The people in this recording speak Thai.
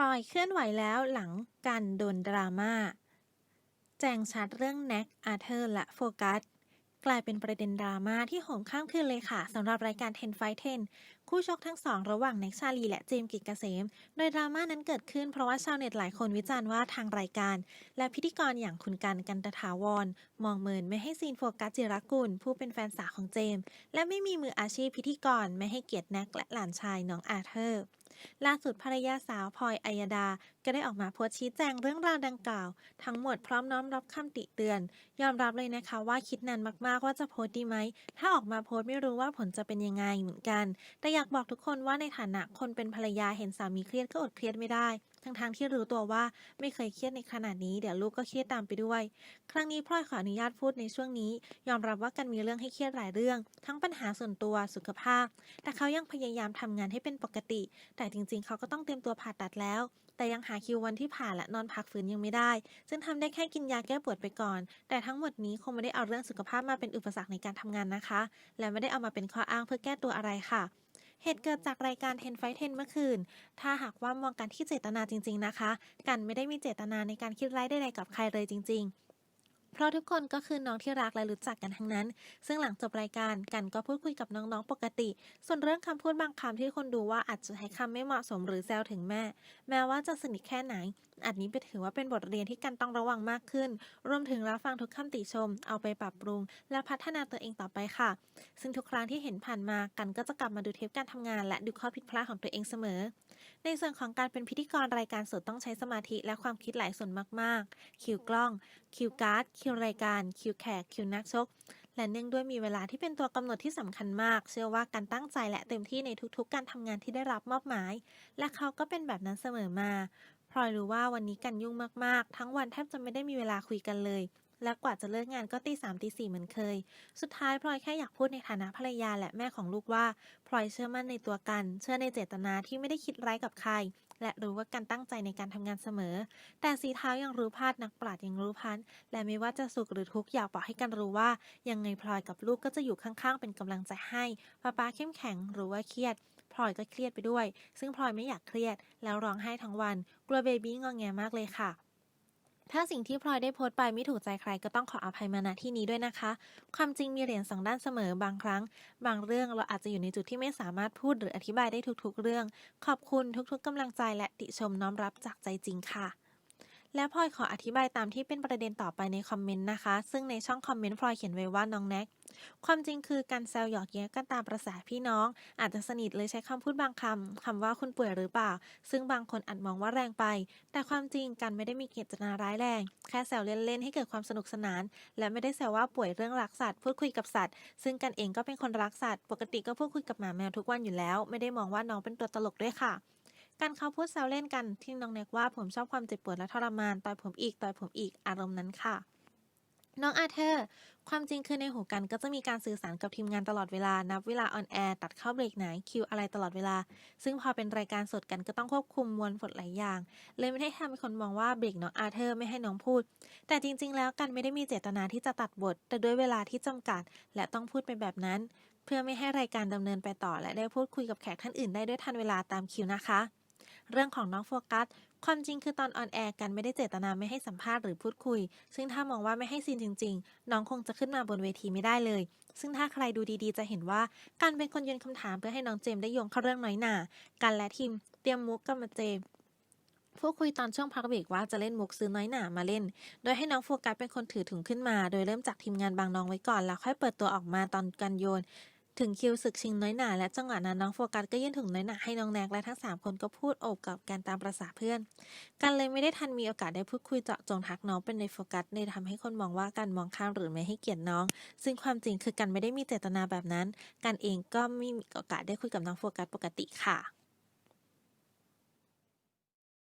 ลอยเคลื่อนไหวแล้วหลังกันโดนดราม่า แจงชัดเรื่องแน็กอาเธอร์และโฟกัส กลายเป็นประเด็นดราม่าที่โหมข้ามคืนเลยค่ะสำหรับรายการ10 Fight 10 คู่ชกทั้งสองระหว่างแน็กชาลีและเจมกิจเกษม โดยดราม่านั้นเกิดขึ้นเพราะว่าชาวเน็ตหลายคนวิจารณ์ว่าทางรายการ และพิธีกรอย่างคุณกันกันตถาวร มองเมินไม่ให้ซีนโฟกัสจิรกุล ผู้เป็นแฟนสาวของเจม และไม่มีมืออาชีพพิธีกรไม่ให้เกียรติแน็กและหลานชายน้องอาเธอร์ ล่าสุดภรรยาสาวพลอยอัยดา ก็ได้ออกมาโพสต์ชี้แจงเรื่องราวดังกล่าว ทั้งหมดพร้อมน้อมรับคำติเตือน ยอมรับเลยนะคะว่าคิดนานมากๆว่าจะโพสต์ดีไหม ถ้าออกมาโพสต์ไม่รู้ว่าผลจะเป็นยังไงเหมือนกัน แต่อยากบอกทุกคนว่าในฐานะคนเป็นภรรยาเห็นสามีเครียดก็อดเครียดไม่ได้ ทั้งทางๆที่รู้ตัวว่าไม่เคยเครียดในขนาดนี้เดี๋ยวลูกก็เครียดตามไปด้วย ครั้งนี้พลอยขออนุญาตพูดในช่วงนี้ ยอมรับว่ากันมีเรื่องให้เครียดหลายเรื่อง ทั้งปัญหาส่วนตัวสุขภาพ แต่เขายังพยายามทำงานให้เป็นปกติ แต่จริงๆ เขาก็ต้องเตรียมตัวผ่าตัดแล้ว แต่ยังหาคิววันที่ผ่าและนอนพักฟื้นยังไม่ได้ ซึ่งทำได้แค่กินยาแก้ปวดไปก่อน แต่ทั้งหมดนี้คงไม่ได้เอาเรื่องสุขภาพมาเป็นอุปสรรคในการทำงานนะคะ และไม่ได้เอามาเป็นข้ออ้างเพื่อแก้ตัวอะไรค่ะ เหตุเกิดจากรายการ10 Fight 10 เมื่อคืน ถ้าหากว่ามองกันที่เจตนาจริง ๆนะคะ กันไม่ได้มีเจตนาในการคิดร้ายใดๆกับใครเลยจริง ๆ เพราะทุกคนก็คือน้องที่รักและรู้จักกันทั้งนั้น ซึ่งหลังจบรายการกันก็พูดคุยกับน้องๆปกติ ส่วนเรื่องคำพูดบางคำที่คนดูว่าอาจจะใช้คำไม่เหมาะสมหรือแซวถึงแม่ แม้ว่าจะสนิทแค่ไหนอันนี้ไปถือว่าเป็นบทเรียนที่กันต้องระวังมากขึ้น รวมถึงรับฟังทุกคำติชม เอาไปปรับปรุง และพัฒนาตัวเองต่อไปค่ะ ซึ่งทุกครั้งที่เห็นผ่านมากันก็จะกลับมาดูเทปการทำงาน และดูข้อผิดพลาดของตัวเองเสมอ ในส่วนของการเป็นพิธีกรรายการสดต้องใช้สมาธิและความคิดหลายส่วนมากๆ คิวกล้อง คิวการ์ดคิวรายการคิวแขกคิวนักชก และเนื่องด้วยมีเวลาที่เป็นตัวกำหนดที่สำคัญมาก เชื่อว่าการตั้งใจและเต็มที่ในทุกๆ การทำงานที่ได้รับมอบหมาย และเขาก็เป็นแบบนั้นเสมอมาพลอยรู้ว่าวันนี้กันยุ่งมากๆ ทั้งวันแทบจะไม่ได้มีเวลาคุยกันเลย และกว่าจะเลิกงานก็ตีสามตีสี่เหมือนเคย สุดท้ายพลอยแค่อยากพูดในฐานะภรรยาและแม่ของลูกว่าพลอยเชื่อมั่นในตัวกัน เชื่อในเจตนาที่ไม่ได้คิดร้ายกับใคร และรู้ว่าการตั้งใจในการทำงานเสมอ แต่สีเท้ายังรู้พลาดนักปราชญ์ยังรู้พันและไม่ว่าจะสุขหรือทุกข์อยากบอกให้กันรู้ว่า ยังไงพลอยกับลูกก็จะอยู่ข้างๆ เป็นกำลังใจให้ป้าป้าเข้มแข็งหรือว่าเครียดพลอยก็เครียดไปด้วย ซึ่งพลอยไม่อยากเครียด แล้วร้องไห้ทั้งวัน กลัวเบบี้งอแงมากเลยค่ะ ถ้าสิ่งที่พลอยได้โพสต์ไปไม่ถูกใจใครก็ต้องขออภัยมาณที่นี้ด้วยนะคะ ความจริงมีเหรียญสองด้านเสมอบางครั้ง บางเรื่องเราอาจจะอยู่ในจุดที่ไม่สามารถพูดหรืออธิบายได้ทุกๆ เรื่อง ขอบคุณทุกๆกำลังใจและติชมน้อมรับจากใจจริงค่ะ และพลอยขออธิบายตามที่เป็นประเด็นต่อไปในคอมเมนต์นะคะ ซึ่งในช่องคอมเมนต์พลอยเขียนไว้ว่าน้องแน็กความจริงคือการแซวหยอกแย้กันตามประษาพี่น้อง อาจจะสนิทเลยใช้คำพูดบางคำคำว่าคุณป่วยหรือเปล่า ซึ่งบางคนอาจมองว่าแรงไป แต่ความจริงกันไม่ได้มีเจตนาร้ายแรง แค่แซวเล่นๆให้เกิดความสนุกสนาน และไม่ได้แซวว่าป่วยเรื่องรักสัตว์พูดคุยกับสัตว์ ซึ่งกันเองก็เป็นคนรักสัตว์ ปกติก็พูดคุยกับหมาแมวทุกวันอยู่แล้ว ไม่ได้มองว่าน้องเป็นตัวตลกด้วยค่ะ การเขาพูดแซวเล่นกันที่น้องแน็กว่าผมชอบความเจ็บปวดและทรมานต่อยผมอีกต่อยผมอีกอารมณ์นั้นค่ะ น้องอาเธอร์ ความจริงคือในหูกันก็จะมีการสื่อสารกับทีมงานตลอดเวลานับเวลาออนแอร์ตัดเข้าเบรกไหนคิวอะไรตลอดเวลา ซึ่งพอเป็นรายการสดกันก็ต้องควบคุมมวลผลหลายอย่าง เลยไม่ได้ทำให้คนมองว่าเบรกน้องอาเธอร์ไม่ให้น้องพูด แต่จริง ๆ แล้วกันไม่ได้มีเจตนาที่จะตัดบท แต่ด้วยเวลาที่จำกัด และต้องพูดไปแบบนั้น เพื่อไม่ให้รายการดำเนินไปต่อ และได้พูดคุยกับแขกท่านอื่นได้ด้วยทันเวลาตามคิวนะคะ เรื่องของน้องโฟกัส ความจริงคือตอนออนแอร์กันไม่ได้เจตนาไม่ให้สัมภาษณ์หรือพูดคุย ซึ่งถ้ามองว่าไม่ให้ซีนจริง ๆ น้องคงจะขึ้นมาบนเวทีไม่ได้เลย ซึ่งถ้าใครดูดีๆ จะเห็นว่าการเป็นคนโยนคำถามเพื่อให้น้องเจมส์ได้โยงเข้าเรื่องน้อยหนากันและทีมเตรียมมุกกับมาเจมส์พูดคุยตอนช่วงพักเบรกว่าจะเล่นมุกซื้อน้อยหนามาเล่น โดยให้น้องโฟกัสเป็นคนถือถุงขึ้นมา โดยเริ่มจากทีมงานบางน้องไว้ก่อนแล้วค่อยเปิดตัวออกมาตอนกันโยน ถึงคิวศึกชิงน้อยหนาและจังหวะนั้นน้องโฟกัสก็ยื่นถุงน้อยหนาให้น้องแนกและทั้ง 3 คนก็พูดโอบกับกันตามประษาเพื่อน กันเลยไม่ได้ทันมีโอกาสได้พูดคุยเจาะจงทักน้องเป็นในโฟกัสในทำให้คนมองว่ากันมองข้ามหรือไม่ให้เกียรติน้อง ซึ่งความจริงคือกันไม่ได้มีเจตนาแบบนั้น กันเองก็ไม่มีโอกาสได้คุยกับน้องโฟกัสปกติค่ะ